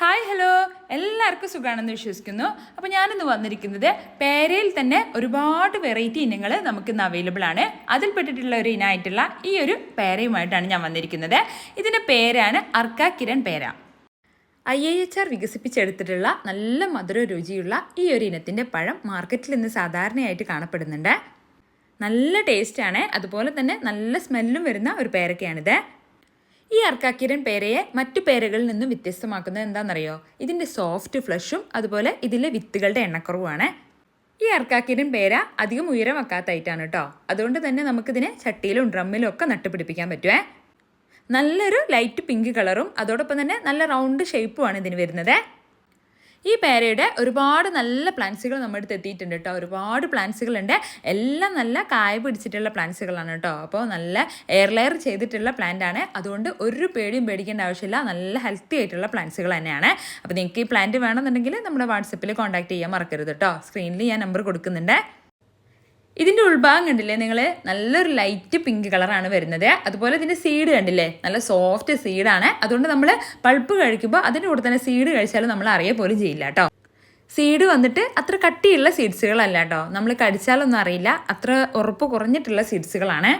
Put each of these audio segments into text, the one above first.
Hi hello എല്ലാവർക്കും സുഖമാണെന്ന് വിശ്വസിക്കുന്നു. അപ്പോൾ ഞാനിന്ന് വന്നിരിക്കുന്നത് പേരയിൽ തന്നെ ഒരുപാട് വെറൈറ്റി ഇനങ്ങൾ നമുക്കിന്ന് അവൈലബിൾ ആണ്. അതിൽപ്പെട്ടിട്ടുള്ള ഒരു ഇനമായിട്ടുള്ള ഈ ഒരു പേരയുമായിട്ടാണ് ഞാൻ വന്നിരിക്കുന്നത്. ഇതിന്റെ പേരാണ് അർക്ക കിരൺ പേര. ഐ ഐ എച്ച് ആർ വികസിപ്പിച്ചെടുത്തിട്ടുള്ള നല്ല മധുര രുചിയുള്ള ഈ ഒരു ഇനത്തിന്റെ പഴം മാർക്കറ്റിൽ ഇന്ന് സാധാരണയായിട്ട് കാണപ്പെടുന്നുണ്ട്. നല്ല ടേസ്റ്റാണ് അതുപോലെ തന്നെ നല്ല സ്മെല്ലും വരുന്ന ഒരു പേരക്കയാണിത്. ഈ അർക്കാക്കിരൻ പേരയെ മറ്റു പേരകളിൽ നിന്നും വ്യത്യസ്തമാക്കുന്നത് എന്താണെന്നറിയോ? ഇതിന്റെ സോഫ്റ്റ് ഫ്ലഷും അതുപോലെ ഇതിലെ വിത്തുകളുടെ എണ്ണക്കുറവുമാണ്. ഈ അർക്കാക്കിരൻ പേര അധികം ഉയരം വെക്കാത്തായിട്ടാണ് കേട്ടോ അതുകൊണ്ട് തന്നെ നമുക്കിതിനെ ചട്ടിയിലും ഡ്രമ്മിലും ഒക്കെ നട്ടുപിടിപ്പിക്കാൻ പറ്റുമേ നല്ലൊരു ലൈറ്റ് പിങ്ക് കളറും അതോടൊപ്പം തന്നെ നല്ല റൗണ്ട് ഷേപ്പുമാണ് ഇതിന് വരുന്നത്. ഈ പേരയുടെ ഒരുപാട് നല്ല പ്ലാന്റ്സുകൾ നമ്മുടെ അടുത്ത് എത്തിയിട്ടുണ്ട് കേട്ടോ. ഒരുപാട് പ്ലാന്റ്സുകളുണ്ട് എല്ലാം നല്ല കായ പിടിച്ചിട്ടുള്ള പ്ലാന്റ്സുകളാണ് കേട്ടോ. അപ്പോൾ നല്ല എയർ ലെയർ ചെയ്തിട്ടുള്ള പ്ലാന്റ് ആണ്. അതുകൊണ്ട് ഒരു പേടിയും പേടിക്കേണ്ട ആവശ്യമില്ല. നല്ല ഹെൽത്തി ആയിട്ടുള്ള പ്ലാന്റ്സുകൾ തന്നെയാണ്. അപ്പോൾ നിങ്ങൾക്ക് ഈ പ്ലാന്റ് വേണമെന്നുണ്ടെങ്കിൽ നമ്മുടെ വാട്സപ്പിൽ കോൺടാക്ട് ചെയ്യാൻ മറക്കരുത് കേട്ടോ. സ്ക്രീനിൽ ഞാൻ നമ്പർ കൊടുക്കുന്നുണ്ട്. ഇതിന്റെ ഉൾഭാഗം കണ്ടില്ലേ നിങ്ങൾ നല്ലൊരു ലൈറ്റ് പിങ്ക് കളറാണ് വരുന്നത്. അതുപോലെ ഇതിന്റെ സീഡ് കണ്ടില്ലേ? നല്ല സോഫ്റ്റ് സീഡാണ് അതുകൊണ്ട് നമ്മൾ പൾപ്പ് കഴിക്കുമ്പോൾ അതിന്റെ കൂടെ തന്നെ സീഡ് കഴിച്ചാലും നമ്മൾ അറിയ പോലും ചെയ്യില്ല കേട്ടോ സീഡ് വന്നിട്ട് അത്ര കട്ടിയുള്ള സീഡ്സുകളല്ല കേട്ടോ നമ്മൾ കടിച്ചാലൊന്നും അറിയില്ല. അത്ര ഉറപ്പ് കുറഞ്ഞിട്ടുള്ള സീഡ്സുകളാണ്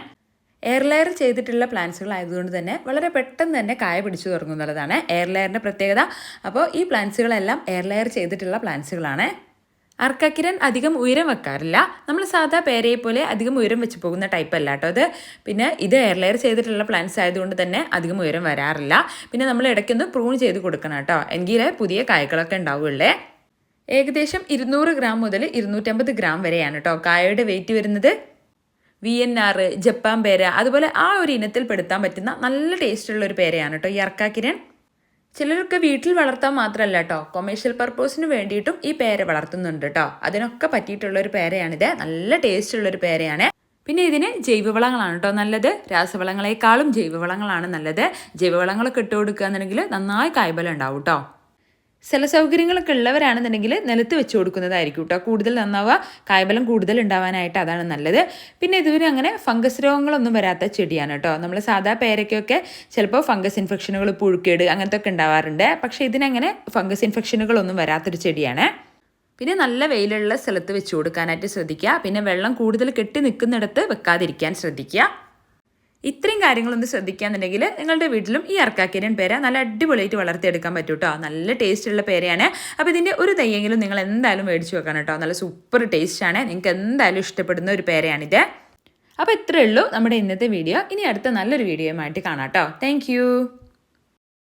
എയർ ലെയർ ചെയ്തിട്ടുള്ള പ്ലാന്റ്സുകൾ ആയതുകൊണ്ട് തന്നെ വളരെ പെട്ടെന്ന് തന്നെ കായ പിടിച്ചു തുടങ്ങുന്നുള്ളതാണ് എയർ ലെയറിന്റെ പ്രത്യേകത. അപ്പോൾ ഈ പ്ലാന്റ്സുകളെല്ലാം എയർ ലെയർ ചെയ്തിട്ടുള്ള പ്ലാന്റ്സുകളാണ് അർക്കക്കിരൻ അധികം ഉയരം വെക്കാറില്ല. നമ്മൾ സാധാ പേരയെ പോലെ അധികം ഉയരം വെച്ച് പോകുന്ന ടൈപ്പ് അല്ല കേട്ടോ അത് പിന്നെ ഇത് എയർ ലെയർ ചെയ്തിട്ടുള്ള പ്ലാന്റ്സ് ആയതുകൊണ്ട് തന്നെ അധികം ഉയരം വരാറില്ല. പിന്നെ നമ്മൾ ഇടയ്ക്കൊന്ന് പ്രൂൺ ചെയ്ത് കൊടുക്കണം കേട്ടോ. എങ്കിലേ പുതിയ കായ്കളൊക്കെ ഉണ്ടാവുള്ളേ ഏകദേശം ഇരുന്നൂറ് ഗ്രാം മുതൽ ഇരുന്നൂറ്റമ്പത് ഗ്രാം വരെയാണ് കേട്ടോ കായയുടെ വെയിറ്റ് വരുന്നത്. വി എൻ ആർ ജപ്പാൻ പേര അതുപോലെ ആ ഒരു ഇനത്തിൽ പെടുത്താൻ പറ്റുന്ന നല്ല ടേസ്റ്റുള്ള ഒരു പേരയാണ് കേട്ടോ ഈ അർക്കാക്കിരൻ ചിലരൊക്കെ വീട്ടിൽ വളർത്താൻ മാത്രമല്ല കേട്ടോ കൊമേഴ്ഷ്യൽ പർപ്പസിന് വേണ്ടിയിട്ടും ഈ പേര വളർത്തുന്നുണ്ട് കേട്ടോ അതിനൊക്കെ പറ്റിയിട്ടുള്ള ഒരു പേരയാണിത്. നല്ല ടേസ്റ്റ് ഉള്ള ഒരു പേരയാണ്. പിന്നെ ഇതിന് ജൈവവളങ്ങളാണ് കേട്ടോ നല്ലത്. രാസവളങ്ങളെക്കാളും ജൈവവളങ്ങളാണ് നല്ലത്. ജൈവവളങ്ങളൊക്കെ ഇട്ട് കൊടുക്കുക എന്നുണ്ടെങ്കിൽ നന്നായി കായ്ബലം ഉണ്ടാവും കേട്ടോ സ്ഥല സൗകര്യങ്ങളൊക്കെ ഉള്ളവരാണെന്നുണ്ടെങ്കിൽ നിലത്ത് വെച്ച് കൊടുക്കുന്നതായിരിക്കും കേട്ടോ. കൂടുതൽ നന്നാവുക കായ്ബലം കൂടുതൽ ഉണ്ടാവാനായിട്ട് അതാണ് നല്ലത്. പിന്നെ ഇതുവരെ അങ്ങനെ ഫംഗസ് രോഗങ്ങളൊന്നും വരാത്ത ചെടിയാണ് കേട്ടോ. നമ്മൾ സാധാ പേരയ്ക്കൊക്കെ ചിലപ്പോൾ ഫംഗസ് ഇൻഫെക്ഷനുകൾ പുഴുക്കേട് അങ്ങനത്തെ ഒക്കെ ഉണ്ടാവാറുണ്ട്. പക്ഷേ ഇതിനങ്ങനെ ഫംഗസ് ഇൻഫെക്ഷനുകളൊന്നും വരാത്തൊരു ചെടിയാണ്. പിന്നെ നല്ല വെയിലുള്ള സ്ഥലത്ത് വെച്ച് കൊടുക്കാനായിട്ട് ശ്രദ്ധിക്കുക. പിന്നെ വെള്ളം കൂടുതൽ കെട്ടി നിൽക്കുന്നിടത്ത് വെക്കാതിരിക്കാൻ ശ്രദ്ധിക്കുക. ഇത്രയും കാര്യങ്ങളൊന്ന് ശ്രദ്ധിക്കാന്നുണ്ടെങ്കിൽ നിങ്ങളുടെ വീട്ടിലും ഈ അർക്കാക്കേരിയൻ പേര നല്ല അടിപൊളിയായിട്ട് വളർത്തിയെടുക്കാൻ പറ്റും കേട്ടോ നല്ല ടേസ്റ്റ് ഉള്ള പേരയാണ്. അപ്പോൾ ഇതിന്റെ ഒരു തയ്യെങ്കിലും നിങ്ങൾ എന്തായാലും മേടിച്ച് വെക്കണം കേട്ടോ. നല്ല സൂപ്പർ ടേസ്റ്റാണ്. നിങ്ങൾക്ക് എന്തായാലും ഇഷ്ടപ്പെടുന്ന ഒരു പേരയാണിത്. അപ്പോൾ ഇത്രയേ ഉള്ളൂ നമ്മുടെ ഇന്നത്തെ വീഡിയോ. ഇനി അടുത്ത നല്ലൊരു വീഡിയോയുമായിട്ട് കാണാം കേട്ടോ. താങ്ക്